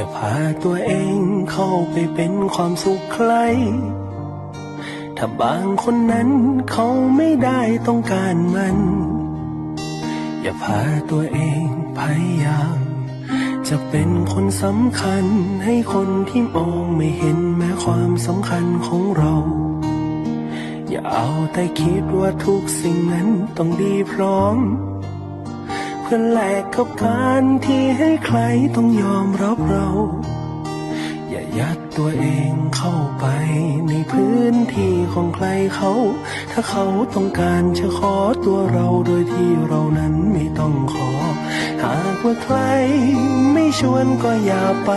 ่าพาตัวเองเข้าไปเป็นความสุขใคร ถ้าบางคนนั้นเขาไม่ได้ต้องการมัน อย่าพาตัวเองพยายามจะเป็นคนสำคัญให้คนที่มองไม่เห็นแม้ความสำคัญของเรา อย่าเอาแต่คิดว่าทุกสิ่งนั้นต้องดีพร้อม พื่อแลกกับการที่ให้ใครต้องยอมรับเรา อย่ายัดตัวเองเข้าไปในพื้นที่ของใครเขา ถ้าเขาต้องการจะขอตัวเราโดยที่เรานั้นไม่ต้องขอ หากว่าใครไม่ชวนก็อย่าไป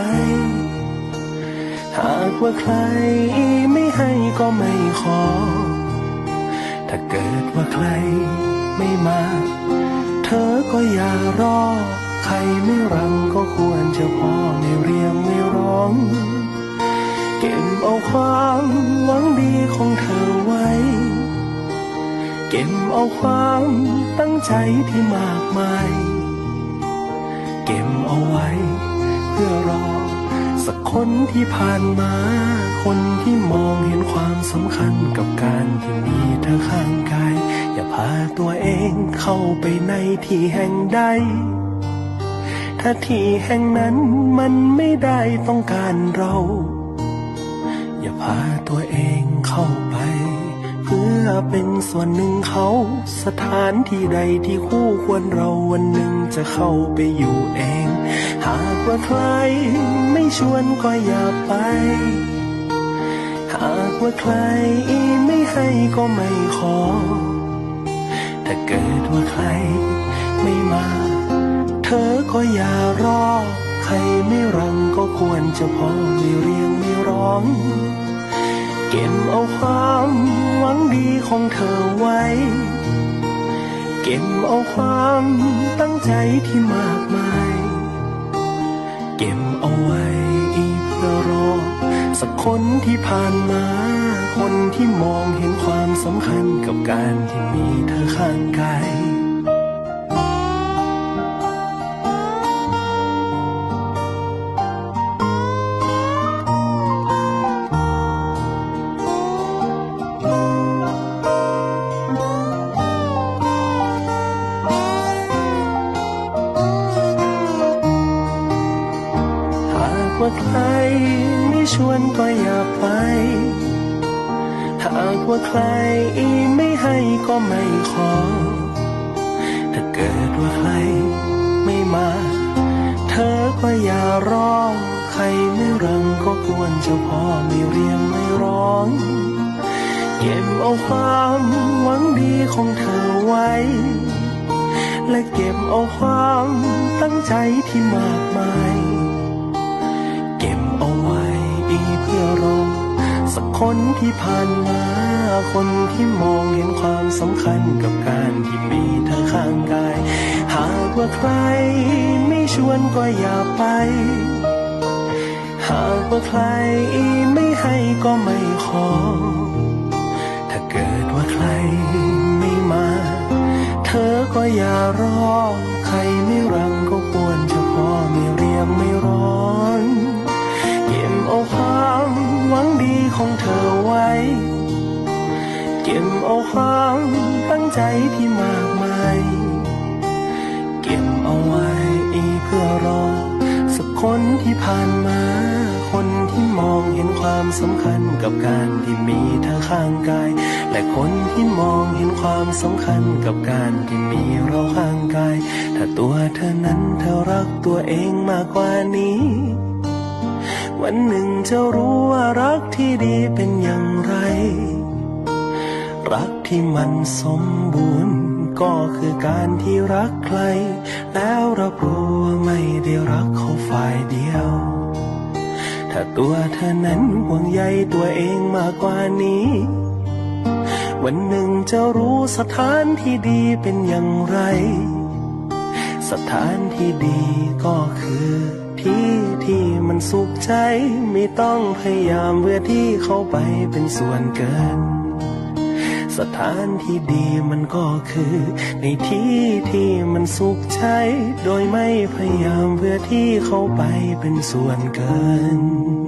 หากว่าใครไม่ให้ก็ไม่ขอ ถ้าเกิดว่าใครไม่มา อก็อย่ารอ ใครไม่รังก็ควรจะพอไม่เรียมไม่ร้อง เก็บเอาความหวังดีของเธอไว้ เก็บเอาความตั้งใจที่มากมาย เก็บเอาไว้ เพื่อรอ สักคนที่ผ่านมา คนที่มองเห็นความสำคัญกับการที่มี ตัวเองเข้าไปในที่แห่งใด ถ้าที่แห่งนั้นมันไม่ได้ต้องการเรา อย่าพาตัวเองเข้าไป เพื่อเป็นส่วนหนึ่งเขาสถานที่ใดที่คู่ควรเราวันหนึ่งจะเข้าไปอยู่เอง หากว่าใครไม่ชวนก็อย่าไปหากว่าใครไม่ให้ก็ไม่ขอ จะพอไม่เรียงไม่ร้อง เก็บเอาความหวังดีของเธอไว้ เก็บเอาความตั้งใจที่มากมาย เก็บเอาไว้เพื่อรอ สักคนที่ผ่านมา คนที่มองเห็นความสำคัญกับการที่มีเธอข้างกาย ว่าใครไม่ชวนก็อย่าไป หากว่าใครไม่ให้ก็ไม่ขอ ถ้าเกิดว่าใครไม่มา เธอก็อย่ารอ ใครไม่รังก็ควรจะพอไม่เรียงไม่ร้อง เก็บเอาความหวังดีของเธอไว้ และเก็บเอาความตั้งใจที่มากมาย คนที่ผ่านมา คนที่มองเห็นความสำคัญกับการที่มีเธอข้างกาย หากว่าใครไม่ชวนก็อย่าไป หากว่าใครไม่ให้ก็ไม่ขอ ถ้าเกิดว่าใครไม่มา เธอก็อย่ารอ เก็บเอาความตั้งใจที่มากมาย เก็บเอาไว้เพื่อรอ สักคนที่ผ่านมา คนที่มองเห็นความสำคัญกับการที่มีเธอข้างกาย และคนที่มองเห็นความสำคัญกับการที่มีเราข้างกาย ถ้าตัวเธอนั้นเธอรักตัวเองมากกว่านี้ วันหนึ่งจะรู้ว่ารักที่ดีเป็นอย่างไร รักที่มันสมบูรณ์ ก็คือการที่รักใคร แล้วรับรู้ว่าไม่ได้รักเขาฝ่ายเดียว ถ้าตัวเธอนั้นห่วงใยตัวเองมากกว่านี้ วันหนึ่งจะรู้สถานที่ดีเป็นอย่างไร สถานที่ดีก็คือที่ที่มันสุขใจ ไม่ต้องพยายามเพื่อที่เข้าไปเป็นส่วนเกิน สถานที่ดีมันก็คือ ในที่ที่มันสุขใจ โดยไม่พยายามเพื่อที่เข้าไปเป็นส่วนเกิน